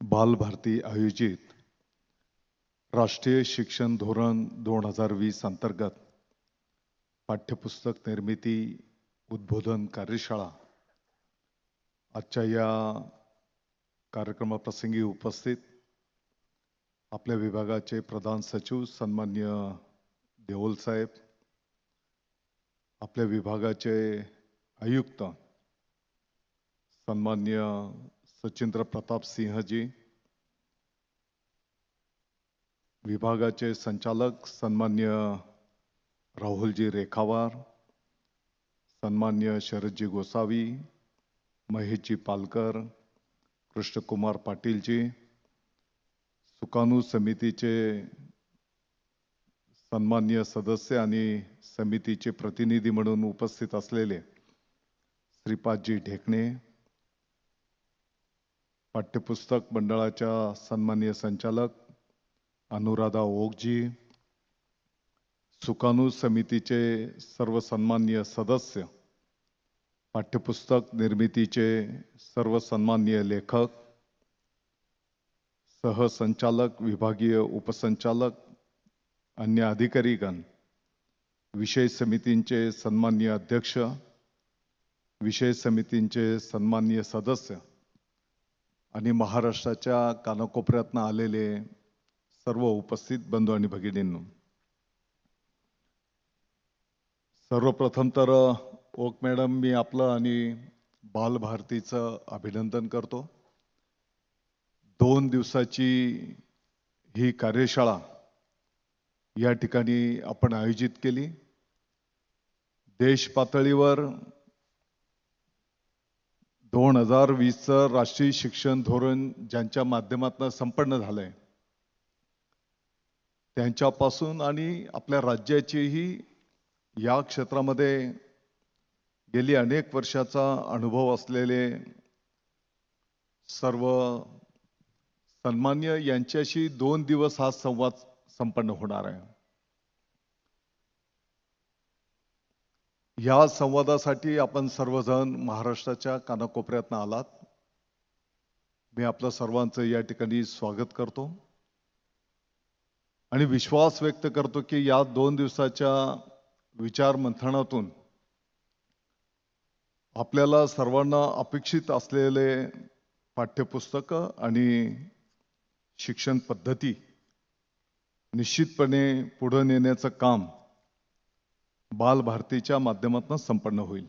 बालभारती आयोजित राष्ट्रीय शिक्षण धोरण दोन हजार वीस अंतर्गत पाठ्यपुस्तक निर्मिती उद्बोधन कार्यशाळा. आजच्या या कार्यक्रमाप्रसंगी उपस्थित आपल्या विभागाचे प्रधान सचिव सन्मान्य देओल साहेब आपल्या विभागाचे आयुक्त सन्मान्य सचिंद्र प्रताप सिंहजी विभागाचे संचालक सन्मान्य राहुलजी रेखावार सन्मान्य शरदजी गोसावी महेशजी पालकर कृष्णकुमार पाटीलजी सुकाणू समितीचे सन्मान्य सदस्य आणि समितीचे प्रतिनिधी म्हणून उपस्थित असलेले श्रीपादजी ढेकणे पाठ्यपुस्तक मंडळाच्या सन्मान्य संचालक अनुराधा ओकजी सुकाणू समितीचे सर्व सन्माननीय सदस्य पाठ्यपुस्तक निर्मितीचे सर्व सन्माननीय लेखक सहसंचालक विभागीय उपसंचालक अन्य अधिकारीगण विषय समितींचे सन्मान्य अध्यक्ष विषय समितींचे सन्मान्य सदस्य आणि महाराष्ट्राच्या कानाकोपऱ्यातनं आलेले सर्व उपस्थित बंधू आणि भगिनींनो सर्वप्रथम तर ओक मॅडम मी आपलं आणि बालभारतीचं अभिनंदन करतो. दोन दिवसाची ही कार्यशाळा या ठिकाणी आपण आयोजित केली. देश पातळीवर दोन हजार वीसचं राष्ट्रीय शिक्षण धोरण ज्यांच्या माध्यमातून संपन्न झालंय त्यांच्यापासून आणि आपल्या राज्याचीही या क्षेत्रामध्ये गेली अनेक वर्षाचा अनुभव असलेले सर्व सन्मान्य यांच्याशी दोन दिवस हा संवाद संपन्न होणार आहे. या संवादासाठी आपण सर्वजण महाराष्ट्राच्या कानाकोपऱ्यातनं आलात. मी आपलं सर्वांचं या ठिकाणी स्वागत करतो. आणि विश्वास व्यक्त करतो की या दोन दिवसाच्या विचार मंथनातून आपल्याला सर्वांना अपेक्षित असलेले पाठ्यपुस्तकं आणि शिक्षण पद्धती निश्चितपणे पुढं नेण्याचं काम बालभारतीच्या माध्यमातून संपन्न होईल.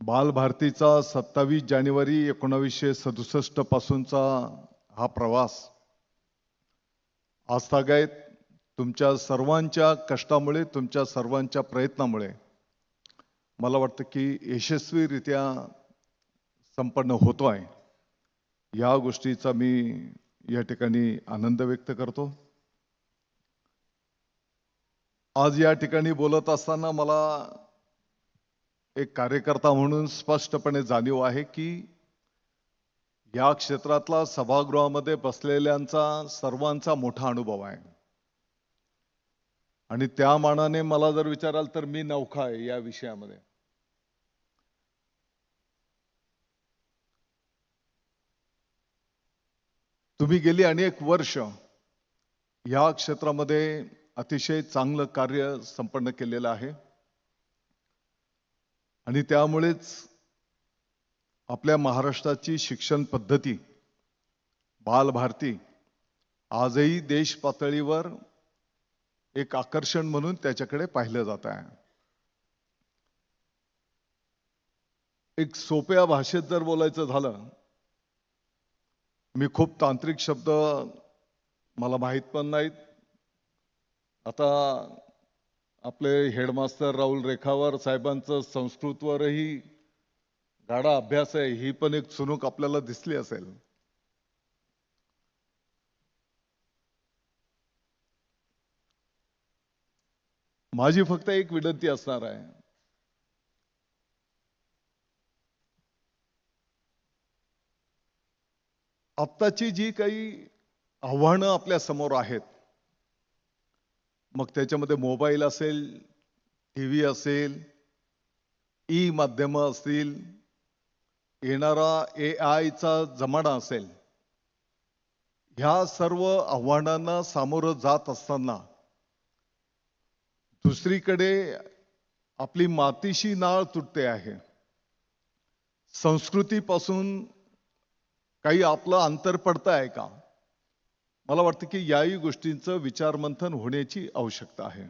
बालभारतीचा सत्तावीस जानेवारी एकोणावीसशे सदुसष्ट पासूनचा हा प्रवास आस्थागायत तुमच्या सर्वांच्या कष्टामुळे तुमच्या सर्वांच्या प्रयत्नामुळे मला वाटतं की यशस्वीरित्या संपन्न होतो आहे. या गोष्टीचा मी या ठिकाणी आनंद व्यक्त करतो. आज या ठिकाणी बोलत असताना मला एक कार्यकर्ता म्हणून स्पष्टपणे जाणीव आहे की या क्षेत्रातला सभागृहामध्ये बसलेल्यांचा सर्वांचा मोठा अनुभव आहे. आणि त्या मानाने मला जर विचाराल तर मी नौखा आहे या विषयामध्ये. तुम्ही गेली अनेक वर्ष या क्षेत्रामध्ये अतिशय चांगलं कार्य संपन्न केलेलं आहे. आणि त्यामुळेच आपल्या महाराष्ट्राची शिक्षण पद्धती बालभारती आजही देश पातळीवर एक आकर्षण म्हणून त्याच्याकडे पाहिलं जात आहे. एक सोप्या भाषेत जर बोलायचं झालं मी खूप तांत्रिक शब्द मला माहीत पण नाहीत आता आपले हेडमास्टर राहुल रेखावर साहेबांचं संस्कृतवरही गाडा अभ्यास आहे ही पण एक चुनूक आपल्याला दिसली असेल. माझी फक्त एक विनंती असणार आहे. आत्ताची जी काही आव्हानं आपल्यासमोर आहेत मग त्याच्यामध्ये मोबाईल असेल टी व्ही असेल ई माध्यमं असतील येणारा ए आयचा जमाना असेल ह्या सर्व आव्हानांना सामोरं जात असताना दुसरीकडे आपली मातीशी नाळ तुटते आहे. संस्कृतीपासून काही आपलं अंतर पडतं आहे का? मला वाटतं की याही गोष्टींचं विचारमंथन होण्याची आवश्यकता आहे.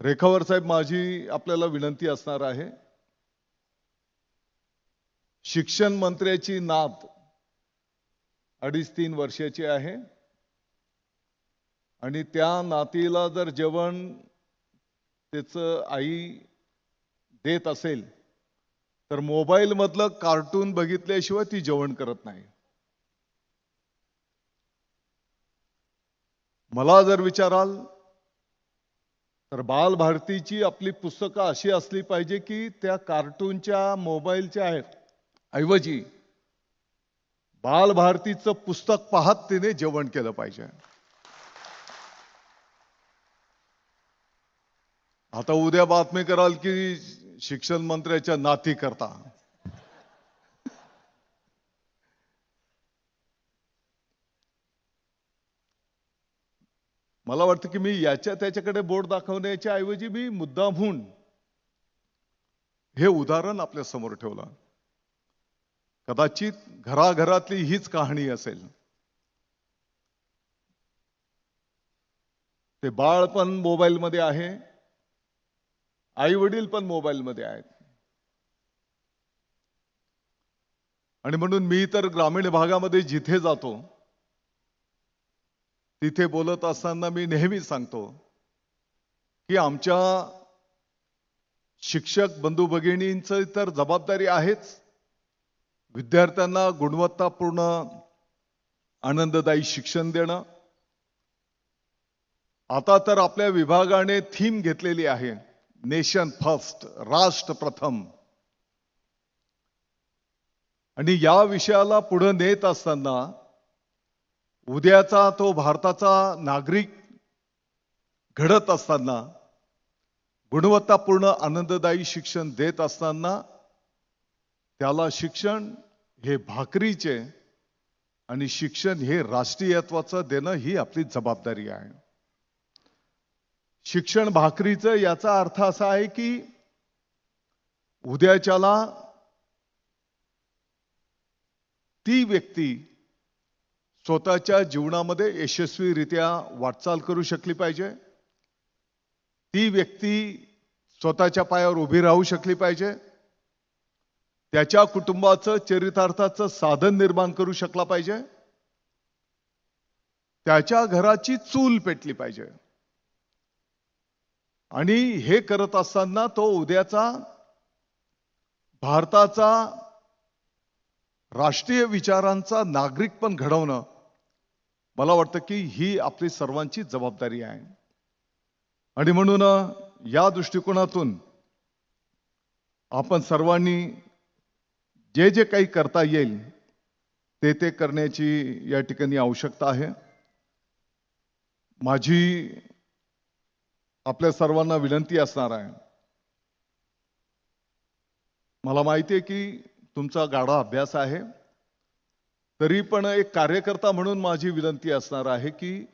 रेखावर साहेब माझी आपल्याला विनंती असणार आहे. शिक्षण मंत्र्याची नात अडीच तीन वर्षाची आहे. आणि त्या नातीला जर जेवण त्याचं आई देत असेल तर मोबाईल मधलं कार्टून बघितल्याशिवाय ती जेवण करत नाही. मला जर विचाराल तर बालभारतीची आपली पुस्तकं अशी असली पाहिजे की त्या कार्टूनच्या मोबाईलच्या ऐवजी बालभारतीचं पुस्तक पाहत तिने जेवण केलं पाहिजे. आता उद्या बातमी कराल की शिक्षण मंत्र्याच्या नाती करता. मला वाटतं की मी याच्या त्याच्याकडे बोट दाखवण्याच्या ऐवजी मी मुद्दामहून हे उदाहरण आपल्यासमोर ठेवलं. कदाचित घराघरातली हीच कहाणी असेल. ते बाळ पण मोबाईलमध्ये आहे. आई वडील पण मोबाईलमध्ये आहेत. आणि म्हणून मी तर ग्रामीण भागामध्ये जिथे जातो तिथे बोलत असताना मी नेहमी सांगतो की आमच्या शिक्षक बंधू भगिनींचं तर जबाबदारी आहेच. विद्यार्थ्यांना गुणवत्तापूर्ण आनंददायी शिक्षण देणं. आता तर आपल्या विभागाने थीम घेतलेली आहे नेशन फर्स्ट राष्ट्र प्रथम. आणि या विषयाला पुढे नेत असताना उद्याचा तो भारताचा नागरिक घडत असताना गुणवत्तापूर्ण आनंददायी शिक्षण देत असताना त्याला शिक्षण हे भाकरीचे आणि शिक्षण हे राष्ट्रीयत्वाचं देणं ही आपली जबाबदारी आहे. शिक्षण भाकरीचं याचा अर्थ असा आहे की उद्याच्याला ती व्यक्ती स्वतःच्या जीवनामध्ये यशस्वीरित्या वाटचाल करू शकली पाहिजे. ती व्यक्ती स्वतःच्या पायावर उभी राहू शकली पाहिजे. त्याच्या कुटुंबाचं चरितार्थाचं साधन निर्माण करू शकला पाहिजे. त्याच्या घराची चूल पेटली पाहिजे. आणि हे करत असताना तो उद्याचा भारताचा राष्ट्रीय विचारांचा नागरिक पण घडवणं मला वाटतं की ही आपली सर्वांची जबाबदारी आहे. आणि म्हणून या दृष्टिकोनातून आपण सर्वांनी जे जे काही करता येईल ते ते करण्याची या ठिकाणी आवश्यकता आहे. माझी आपल्या सर्वांना विनंती असणार आहे. मला माहिती आहे की तुमचा गाढा अभ्यास आहे. तरी पण एक कार्यकर्ता म्हणून माझी विनंती असणार आहे की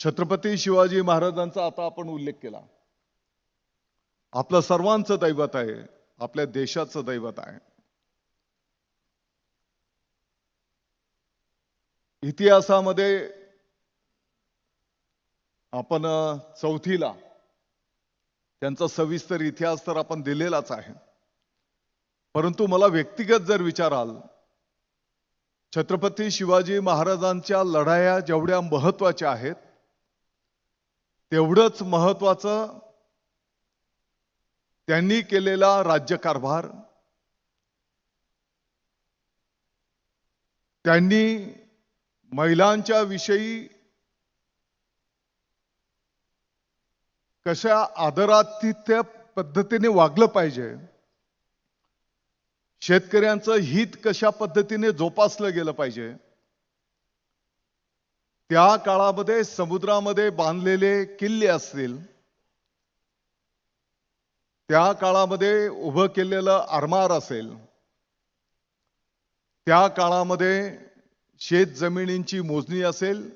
छत्रपती शिवाजी महाराजांचा आता आपण उल्लेख केला. आपलं सर्वांचं दैवत आहे आपल्या देशाचं दैवत आहे. इतिहासामध्ये आपण चौथीला त्यांचा सविस्तर इतिहास तर आपण दिलेलाच आहे. परंतु मला व्यक्तिगत जर विचाराल छत्रपती शिवाजी महाराजांच्या लढाया जेवढ्या महत्त्वाच्या आहेत तेवढंच महत्वाचं त्यांनी केलेला राज्यकारभार त्यांनी महिलांच्या विषयी कशा आदरातिथ्य पद्धतीने वागलं पाहिजे शेतकऱ्यांचं हित कशा पद्धतीने जोपासलं गेलं पाहिजे? त्या काळामध्ये समुद्रामध्ये बांधलेले किल्ले असतील त्या काळामध्ये उभं केलेलं आरमार असेल त्या काळामध्ये शेत जमिनींची मोजणी असेल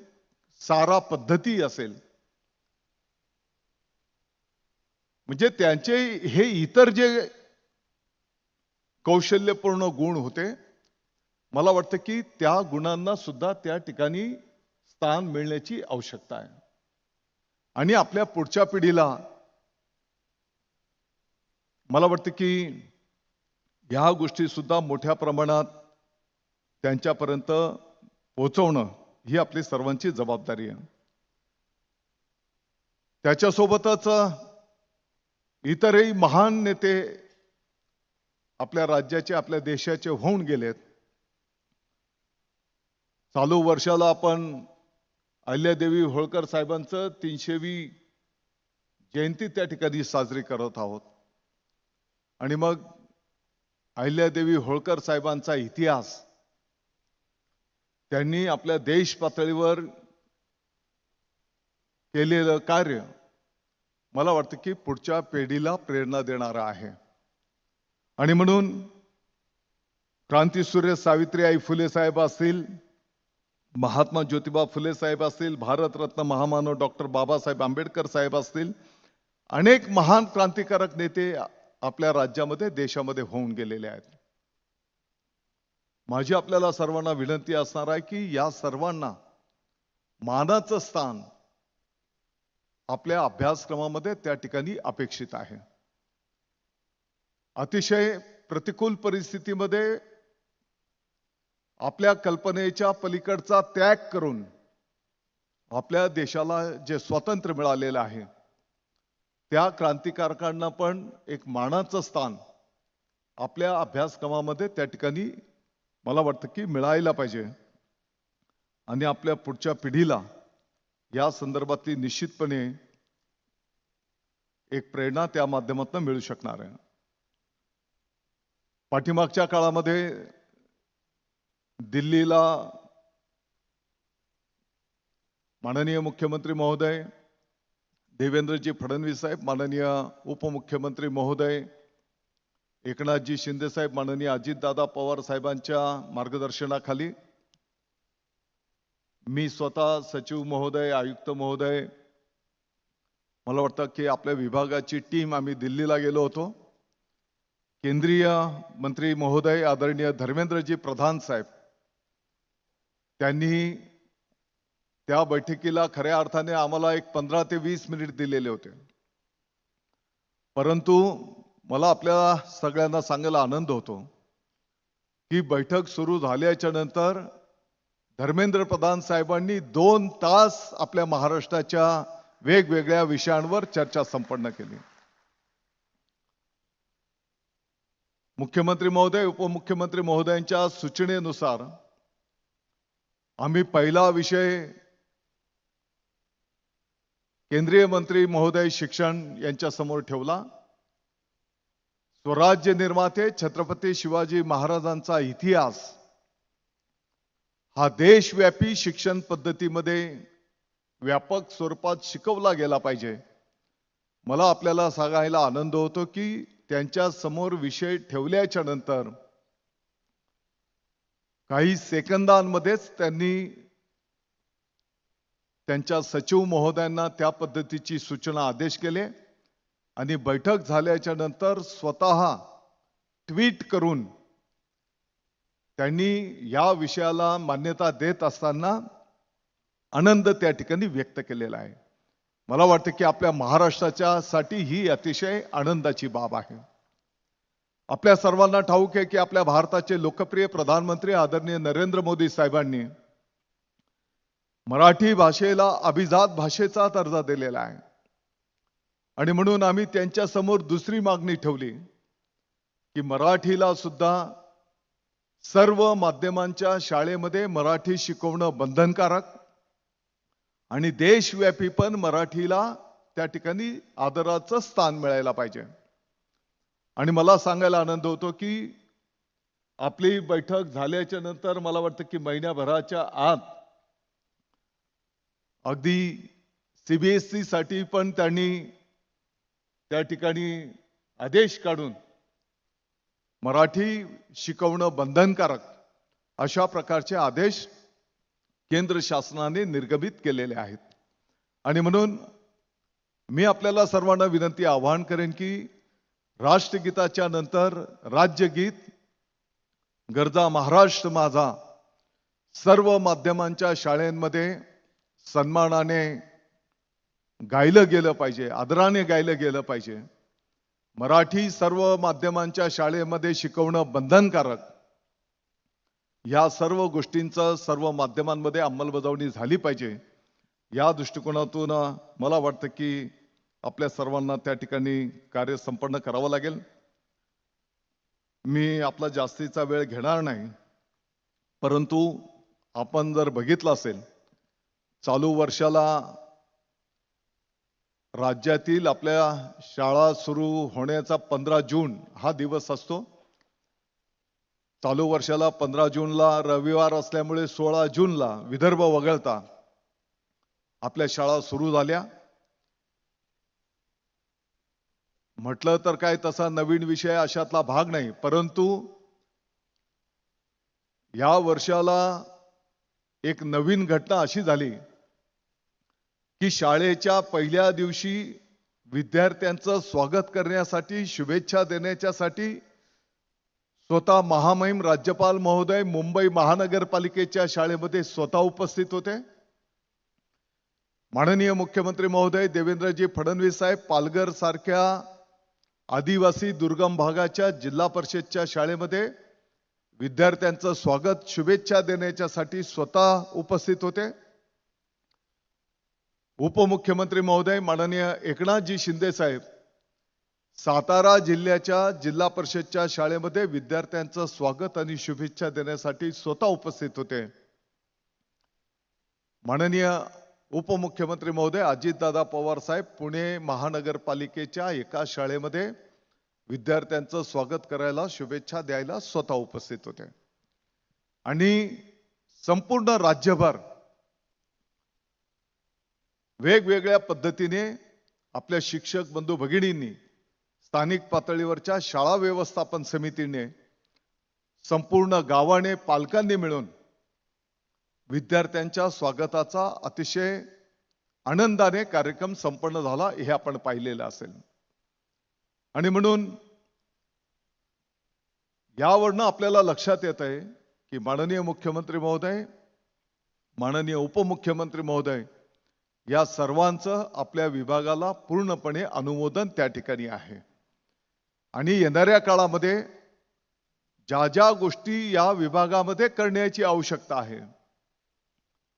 सारा पद्धती असेल. म्हणजे त्यांचे हे इतर जे कौशल्यपूर्ण गुण होते. मला वाटतं की त्या गुणांना सुद्धा त्या ठिकाणी स्थान मिळण्याची आवश्यकता आहे. आणि आपल्या पुढच्या पिढीला मला वाटतं की ह्या गोष्टी सुद्धा मोठ्या प्रमाणात त्यांच्यापर्यंत पोहोचवणं ही आपली सर्वांची जबाबदारी आहे. त्याच्यासोबतच इतरही महान नेते आपल्या राज्याचे आपल्या देशाचे होऊन गेलेत. चालू वर्षाला आपण अहिल्यादेवी होळकर साहेबांचं तीनशेवी जयंती त्या ठिकाणी साजरी करत आहोत. आणि मग अहिल्यादेवी होळकर साहेबांचा इतिहास. त्यांनी आपल्या देश पातळीवर केलेलं कार्य मला वाटतं की पुढच्या पिढीला प्रेरणा देणारं आहे. आणि म्हणून क्रांतीसूर्य सावित्रीबाई फुले साहेब असतील महात्मा ज्योतिबा फुले साहेब असतील भारतरत्न महामानव डॉक्टर बाबासाहेब आंबेडकर साहेब असतील अनेक महान क्रांतिकारक नेते आपल्या राज्यामध्ये देशामध्ये होऊन गेलेले आहेत. माझी आपल्याला सर्वांना विनंती असणार आहे की या सर्वांना मानाचं स्थान आपल्या अभ्यासक्रमामध्ये त्या ठिकाणी अपेक्षित आहे. अतिशय प्रतिकूल परिस्थितीमध्ये आपल्या कल्पनेच्या पलीकडचा त्याग करून आपल्या देशाला जे स्वातंत्र्य मिळालेलं आहे त्या क्रांतिकारकांना पण एक मानाचं स्थान आपल्या अभ्यासक्रमामध्ये त्या ठिकाणी मला वाटतं की मिळायला पाहिजे. आणि आपल्या पुढच्या पिढीला या संदर्भातली निश्चितपणे एक प्रेरणा त्या माध्यमातून मिळू शकणार आहे. पाठीमागच्या काळामध्ये दिल्लीला माननीय मुख्यमंत्री महोदय देवेंद्रजी फडणवीस साहेब माननीय उपमुख्यमंत्री महोदय एकनाथजी शिंदेसाहेब माननीय अजितदादा पवार साहेबांच्या मार्गदर्शनाखाली मी स्वतः सचिव महोदय आयुक्त महोदय मला वाटतं की आपल्या विभागाची टीम आम्ही दिल्लीला गेलो होतो. केंद्रीय मंत्री महोदय आदरणीय धर्मेंद्रजी प्रधान साहेब त्यांनी त्या बैठकीला खऱ्या अर्थाने आम्हाला एक पंधरा ते वीस मिनिट दिलेले होते. परंतु मला आपल्या सगळ्यांना सांगायला आनंद होतो की बैठक सुरू झाल्याच्यानंतर धर्मेंद्र प्रधान साहेबांनी दोन तास आपल्या महाराष्ट्राच्या वेगवेगळ्या विषयांवर चर्चा संपन्न केली. मुख्यमंत्री महोदय उपमुख्यमंत्री महोदयांच्या सूचनेनुसार आम्ही पहिला विषय केंद्रीय मंत्री महोदय शिक्षण यांच्या समोर ठेवला. स्वराज्य निर्माते छत्रपती शिवाजी महाराजांचा इतिहास हा देशव्यापी शिक्षण पद्धतीमध्ये व्यापक स्वरूपात शिकवला गेला पाहिजे. मला आपल्याला सांगायला आनंद होतो की त्यांच्यासमोर विषय ठेवल्याच्या नंतर काही सेकंदांमध्येच त्यांनी त्यांच्या सचिव महोदयांना त्या पद्धतीची सूचना आदेश केले आणि बैठक झाल्याच्यानंतर स्वतः ट्विट करून त्यांनी या विषयाला मान्यता देत असताना आनंद त्या ठिकाणी व्यक्त केलेला आहे. मला वाटतं की आपल्या महाराष्ट्राच्या साठी ही अतिशय आनंदाची बाब आहे. आपल्या सर्वांना ठाऊक आहे की आपल्या भारताचे लोकप्रिय प्रधानमंत्री आदरणीय नरेंद्र मोदी साहेबांनी मराठी भाषेला अभिजात भाषेचा दर्जा दिलेला आहे. आणि म्हणून आम्ही त्यांच्यासमोर दुसरी मागणी ठेवली की मराठीला सुद्धा सर्व माध्यमांच्या शाळेमध्ये मराठी शिकवणं बंधनकारक आणि देशव्यापी पण मराठीला त्या ठिकाणी आदराचं स्थान मिळायला पाहिजे. आणि मला सांगायला आनंद होतो की आपली बैठक झाल्याच्यानंतर मला वाटतं की महिन्याभराच्या आत अगदी सीबीएसई साठी पण त्यांनी त्या ठिकाणी आदेश काढून मराठी शिकवणं बंधनकारक अशा प्रकारचे आदेश केंद्र शासनाने निर्गमित केलेले आहेत. आणि म्हणून मी आपल्याला सर्वांना विनंती आवाहन करेन की राष्ट्रगीताच्या नंतर राज्यगीत गरजा महाराष्ट्र माझा सर्व माध्यमांच्या शाळेंमध्ये सन्मानाने गायलं गेलं पाहिजे आदराने गायलं गेलं पाहिजे. मराठी सर्व माध्यमांच्या शाळेमध्ये शिकवणं बंधनकारक. या सर्व गोष्टींचं सर्व माध्यमांमध्ये अंमलबजावणी झाली पाहिजे. या दृष्टिकोनातून मला वाटतं की आपल्या सर्वांना त्या ठिकाणी कार्य संपन्न करावं लागेल. मी आपला जास्तीचा वेळ घेणार नाही. परंतु आपण जर बघितलं असेल चालू वर्षाला राज्यातील आपल्या शाळा सुरू होण्याचा पंधरा जून हा दिवस असतो. चालू वर्षाला पंधरा जूनला रविवार असल्यामुळे सोळा जूनला विदर्भ वगळता. आपल्या शाळा सुरू झाल्या. म्हटलं तर काय तसा नवीन विषय अशातला भाग नाही परंतु या वर्षाला एक नवीन घटना अशी झाली की शाळेच्या पहिल्या दिवशी विद्यार्थ्यांचं स्वागत करण्यासाठी शुभेच्छा देण्याच्यासाठी स्वतः महामहिम राज्यपाल महोदय मुंबई महानगरपालिकेच्या शाळेमध्ये स्वतः उपस्थित होते. माननीय मुख्यमंत्री महोदय देवेंद्रजी फडणवीस साहेब पालघर सारख्या आदिवासी दुर्गम भागाच्या जिल्हा परिषदच्या शाळेमध्ये विद्यार्थ्यांचं स्वागत शुभेच्छा देण्याच्यासाठी स्वतः उपस्थित होते. उपमुख्यमंत्री महोदय माननीय एकनाथजी शिंदे साहेब सातारा जिल्ह्याच्या जिल्हा परिषदच्या शाळेमध्ये विद्यार्थ्यांचं स्वागत आणि शुभेच्छा देण्यासाठी स्वतः उपस्थित होते. माननीय उपमुख्यमंत्री महोदय अजितदादा पवार साहेब पुणे महानगरपालिकेच्या एका शाळेमध्ये विद्यार्थ्यांचं स्वागत करायला शुभेच्छा द्यायला स्वतः उपस्थित होते. आणि संपूर्ण राज्यभर वेगवेगळ्या पद्धतीने आपल्या शिक्षक बंधू भगिनींनी स्थानिक पातळीवरच्या शाळा व्यवस्थापन समितीने संपूर्ण गावाने पालकांनी मिळून विद्यार्थ्यांच्या स्वागताचा अतिशय आनंदाने कार्यक्रम संपन्न झाला हे आपण पाहिलेलं असेल. आणि म्हणून यावरनं आपल्याला लक्षात येत आहे की माननीय मुख्यमंत्री महोदय माननीय उपमुख्यमंत्री महोदय या सर्वांचं आपल्या विभागाला पूर्णपणे अनुमोदन त्या ठिकाणी आहे. आणि येणाऱ्या काळामध्ये ज्या ज्या गोष्टी या विभागामध्ये करण्याची आवश्यकता आहे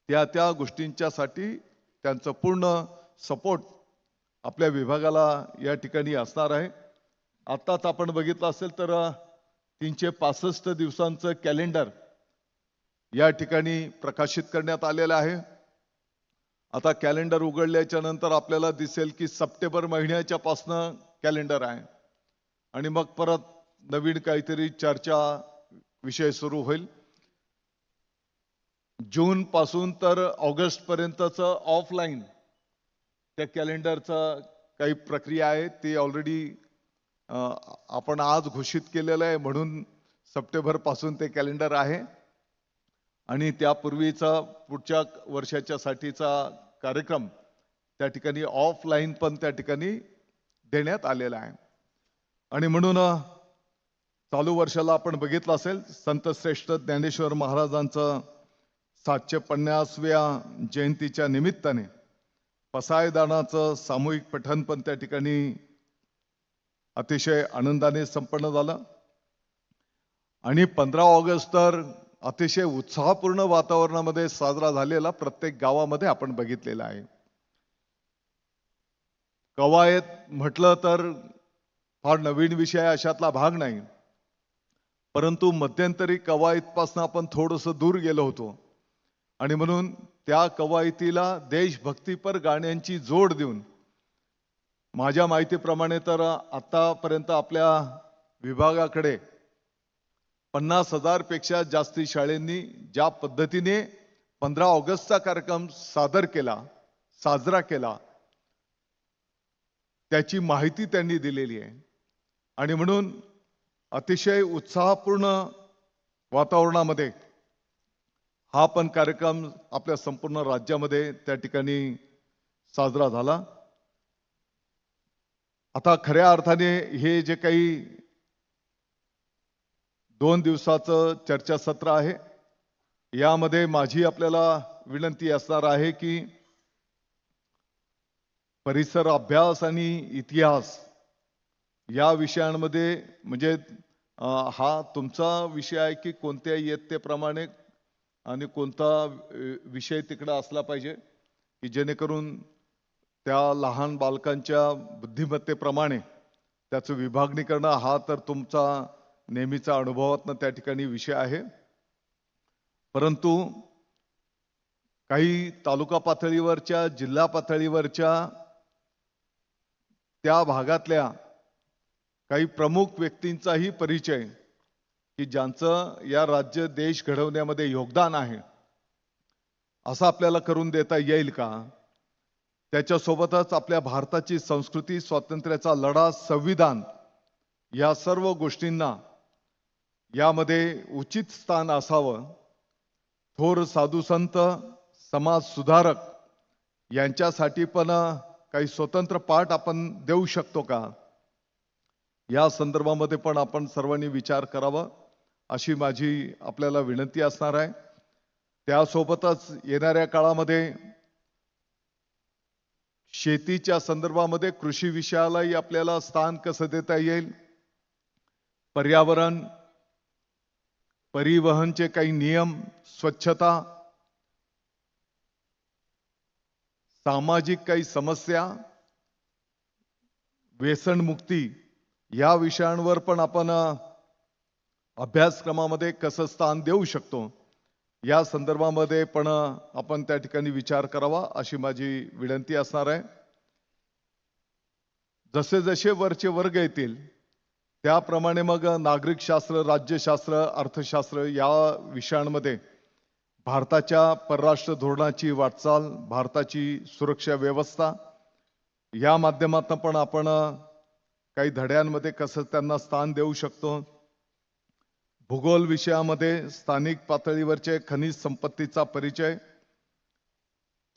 त्या त्या गोष्टींच्यासाठी त्यांचं पूर्ण सपोर्ट आपल्या विभागाला या ठिकाणी असणार आहे. आत्ताच आपण बघितलं असेल तर तीनशे पासष्ट दिवसांचं कॅलेंडर या ठिकाणी प्रकाशित करण्यात आलेलं आहे. आता कॅलेंडर उघडल्याच्या नंतर आपल्याला दिसेल की सप्टेंबर महिन्याच्या पासनं कॅलेंडर आहे. आणि मग परत नवीन काहीतरी चर्चा विषय सुरू होईल. जून पासून तर ऑगस्ट पर्यंतच ऑफलाईन त्या कॅलेंडरचं काही प्रक्रिया आहे ती ऑलरेडी आपण आज घोषित केलेलं आहे म्हणून सप्टेंबरपासून ते कॅलेंडर आहे. आणि त्यापूर्वीचा पुढच्या वर्षाच्या साठीचा कार्यक्रम त्या ठिकाणी ऑफलाईन पण त्या ठिकाणी देण्यात आलेला आहे. आणि म्हणून चालू वर्षाला आपण बघितलं असेल संत श्रेष्ठ ज्ञानेश्वर महाराजांचं सातशे पन्नासव्या जयंतीच्या निमित्ताने पसायदानाचं सामूहिक पठण पण त्या ठिकाणी अतिशय आनंदाने संपन्न झालं. आणि पंधरा ऑगस्ट तर अतिशय उत्साहपूर्ण वातावरणामध्ये साजरा झालेला प्रत्येक गावामध्ये आपण बघितलेला आहे. कवायत म्हटलं तर फार नवीन विषय अशातला भाग नाही. परंतु मध्यंतरी कवायतपासून आपण थोडस दूर गेलो होतो. आणि म्हणून त्या कवायतीला देशभक्तीपर गाण्यांची जोड देऊन माझ्या माहितीप्रमाणे तर आतापर्यंत आपल्या विभागाकडे पन्नास हजारपेक्षा जास्ती शाळेंनी ज्या पद्धतीने पंधरा ऑगस्टचा कार्यक्रम सादर केला साजरा केला त्याची माहिती त्यांनी दिलेली आहे. आणि म्हणून अतिशय उत्साहपूर्ण वातावरणामध्ये हा पण कार्यक्रम आपल्या संपूर्ण राज्यामध्ये त्या ठिकाणी साजरा झाला. आता खऱ्या अर्थाने हे जे काही दोन दिवसाचं चर्चासत्र आहे यामध्ये माझी आपल्याला विनंती असणार आहे की परिसर अभ्यास आणि इतिहास या विषयांमध्ये म्हणजे हा तुमचा विषय आहे की कोणत्या इयत्तेप्रमाणे आणि कोणता विषय तिकडं असला पाहिजे की जेणेकरून त्या लहान बालकांच्या बुद्धिमत्तेप्रमाणे त्याचं विभागणी करणं हा तर तुमचा नेहमीचा अनुभवातनं त्या ठिकाणी विषय आहे. परंतु काही तालुका पातळीवरच्या जिल्हा पातळीवरच्या त्या भागातल्या काही प्रमुख व्यक्तींचाही परिचय की ज्यांचं या राज्य देश घडवण्यामध्ये योगदान आहे. असं आपल्याला करून देता येईल का? त्याच्यासोबतच आपल्या भारताची संस्कृती स्वातंत्र्याचा लढा संविधान या सर्व गोष्टींना यामध्ये उचित स्थान असावं. थोर साधुसंत समाज सुधारक यांच्यासाठी पण काही स्वतंत्र पाठ आपण देऊ शकतो का? या संदर्भामध्ये पण आपण सर्वांनी विचार करावा अशी माझी आपल्याला विनंती असणार आहे. त्यासोबतच येणाऱ्या काळामध्ये शेतीच्या संदर्भामध्ये कृषी विषयालाही आपल्याला स्थान कसं देता येईल पर्यावरण परिवहनचे काही नियम स्वच्छता सामाजिक काही समस्या व्यसनमुक्ती या विषयांवर पण आपण अभ्यासक्रमामध्ये कसं स्थान देऊ शकतो या संदर्भामध्ये पण आपण त्या ठिकाणी विचार करावा अशी माझी विनंती असणार आहे. जसे जसे वरचे वर्ग येतील त्याप्रमाणे मग नागरिकशास्त्र राज्यशास्त्र अर्थशास्त्र या विषयांमध्ये भारताच्या परराष्ट्र धोरणाची वाटचाल भारताची सुरक्षा व्यवस्था या माध्यमातून पण आपण काही धड्यांमध्ये कसं त्यांना स्थान देऊ शकतो? भूगोल विषयामध्ये स्थानिक पातळीवरचे खनिज संपत्तीचा परिचय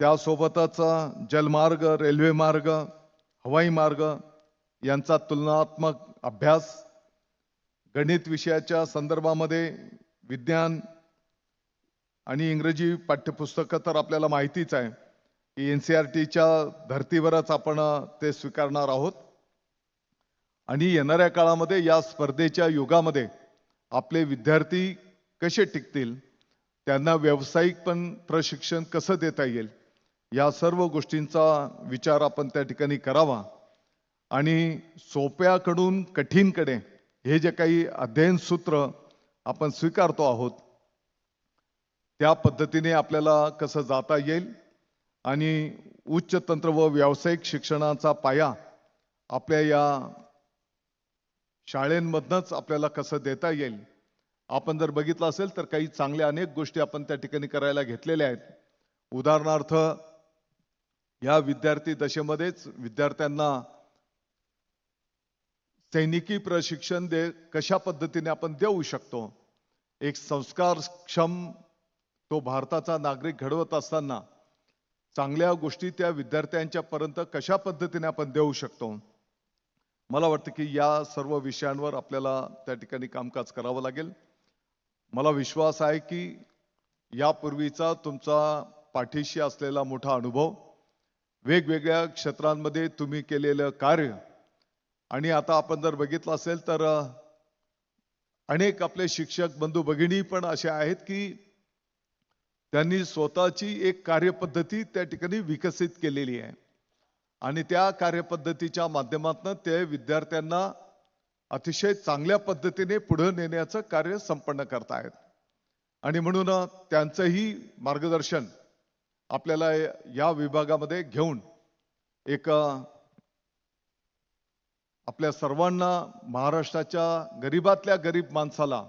त्यासोबतच जलमार्ग रेल्वे मार्ग हवाई मार्ग यांचा तुलनात्मक अभ्यास गणित विषयाच्या संदर्भामध्ये विज्ञान आणि इंग्रजी पाठ्यपुस्तकं तर आपल्याला माहितीच आहे. की एन सी आर टीच्या धर्तीवरच आपण ते स्वीकारणार आहोत. आणि येणाऱ्या काळामध्ये या स्पर्धेच्या युगामध्ये आपले विद्यार्थी कसे टिकतील त्यांना व्यावसायिक पण प्रशिक्षण कसं देता येईल या सर्व गोष्टींचा विचार आपण त्या ठिकाणी करावा. आणि सोप्याकडून कठीणकडे हे जे काही अध्ययन सूत्र आपण स्वीकारतो आहोत त्या पद्धतीने आपल्याला कसं जाता येईल आणि उच्च तंत्र व व्यावसायिक शिक्षणाचा पाया आपल्या या शाळेंमधनंच आपल्याला कसं देता येईल? आपण जर बघितलं असेल तर काही चांगल्या अनेक गोष्टी आपण त्या ठिकाणी करायला घेतलेल्या आहेत. उदाहरणार्थ या विद्यार्थी दशेमध्येच विद्यार्थ्यांना सैनिकी प्रशिक्षण दे कशा पद्धतीने आपण देऊ शकतो? एक संस्कारक्षम तो भारताचा नागरिक घडवत असताना चांगल्या गोष्टी त्या विद्यार्थ्यांच्या पर्यंत कशा पद्धतीने आपण देऊ शकतो? मला वाटतं की या सर्व विषयांवर आपल्याला त्या ठिकाणी कामकाज करावं लागेल. मला विश्वास आहे की यापूर्वीचा तुमचा पाठीशी असलेला मोठा अनुभव वेगवेगळ्या क्षेत्रांमध्ये तुम्ही केलेलं कार्य आणि आता आपण जर बघितलं असेल तर अनेक आपले शिक्षक बंधू भगिनी पण असे आहेत की त्यांनी स्वतःची एक कार्यपद्धती त्या ठिकाणी विकसित केलेली आहे. आणि त्या कार्यपद्धतीच्या माध्यमातून ते विद्यार्थ्यांना अतिशय चांगल्या पद्धतीने पुढे नेण्याचं कार्य संपन्न करतायत. आणि म्हणून त्यांचंही मार्गदर्शन आपल्याला या विभागामध्ये घेऊन एक आपल्या सर्वांना महाराष्ट्राच्या गरीबातल्या गरीब माणसाला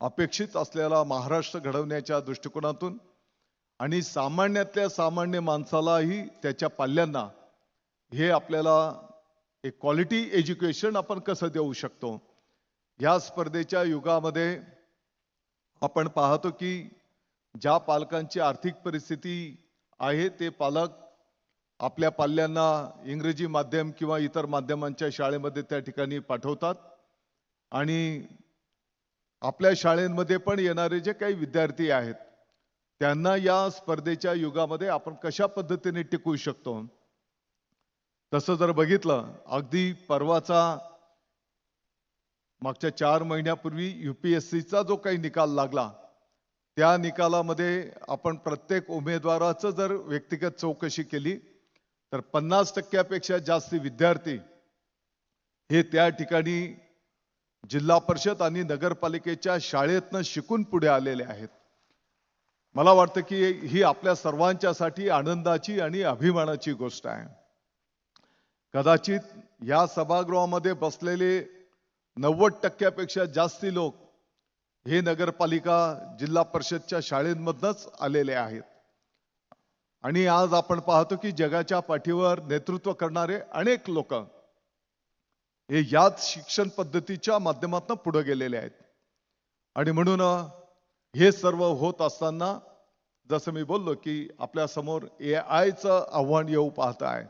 अपेक्षित असलेला महाराष्ट्र घडवण्याच्या दृष्टिकोनातून आणि सामान्यातल्या सामान्य माणसालाही त्याच्या पाल्यांना हे आपल्याला एक क्वालिटी एज्युकेशन आपण कसं देऊ शकतो? या स्पर्धेच्या युगामध्ये आपण पाहतो की ज्या पालकांची आर्थिक परिस्थिती आहे ते पालक आपल्या पाल्यांना इंग्रजी माध्यम किंवा इतर माध्यमांच्या शाळेमध्ये त्या ठिकाणी पाठवतात आणि आपल्या शाळेमध्ये पण येणारे जे काही विद्यार्थी आहेत त्यांना या स्पर्धेच्या युगामध्ये आपण कशा पद्धतीने टिकवू शकतो? तसं जर बघितलं अगदी परवाचा मागच्या चार महिन्यापूर्वी युपीएससीचा जो काही निकाल लागला त्या निकालामध्ये आपण प्रत्येक उमेदवाराचं जर व्यक्तिगत चौकशी केली तर पन्नास टक्क्यापेक्षा जास्त विद्यार्थी हे त्या ठिकाणी जिल्हा परिषद आणि नगरपालिकेच्या शाळेतनं शिकून पुढे आलेले आहेत. मला वाटतं की ही आपल्या सर्वांच्यासाठी आनंदाची आणि अभिमानाची गोष्ट आहे. कदाचित या सभागृहामध्ये बसलेले नव्वद टक्क्यापेक्षा जास्ती लोक हे नगरपालिका जिल्हा परिषदच्या शाळेमधनच आलेले आहेत. आणि आज आपण पाहतो की जगाच्या पाठीवर नेतृत्व करणारे अनेक लोक हे याच शिक्षण पद्धतीच्या माध्यमातून पुढे गेलेले आहेत. आणि म्हणून हे सर्व होत असताना जसं मी बोललो की आपल्यासमोर ए आयचं आव्हान येऊ पाहत आहे.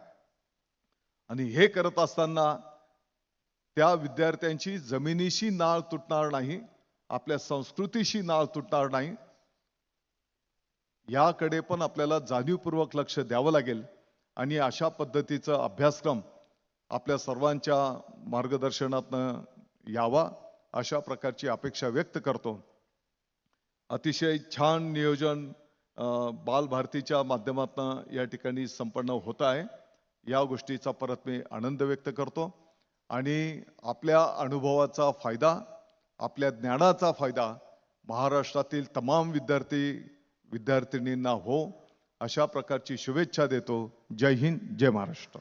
आणि हे करत असताना त्या विद्यार्थ्यांची जमिनीशी नाळ तुटणार नाही आपल्या संस्कृतीशी नाळ तुटणार नाही. याकडे पण आपल्याला जाणीवपूर्वक लक्ष द्यावं लागेल आणि अशा पद्धतीचा अभ्यासक्रम आपल्या सर्वांच्या मार्गदर्शनातनं यावा अशा प्रकारची अपेक्षा व्यक्त करतो. अतिशय छान नियोजन बालभारतीच्या माध्यमातून या ठिकाणी संपन्न होत आहे. या गोष्टीचा परत मी आनंद व्यक्त करतो. आणि आपल्या अनुभवाचा फायदा आपल्या ज्ञानाचा फायदा महाराष्ट्रातील तमाम विद्यार्थी विद्यार्थिनींना हो अशा प्रकारची शुभेच्छा देतो. जय हिंद जय महाराष्ट्र.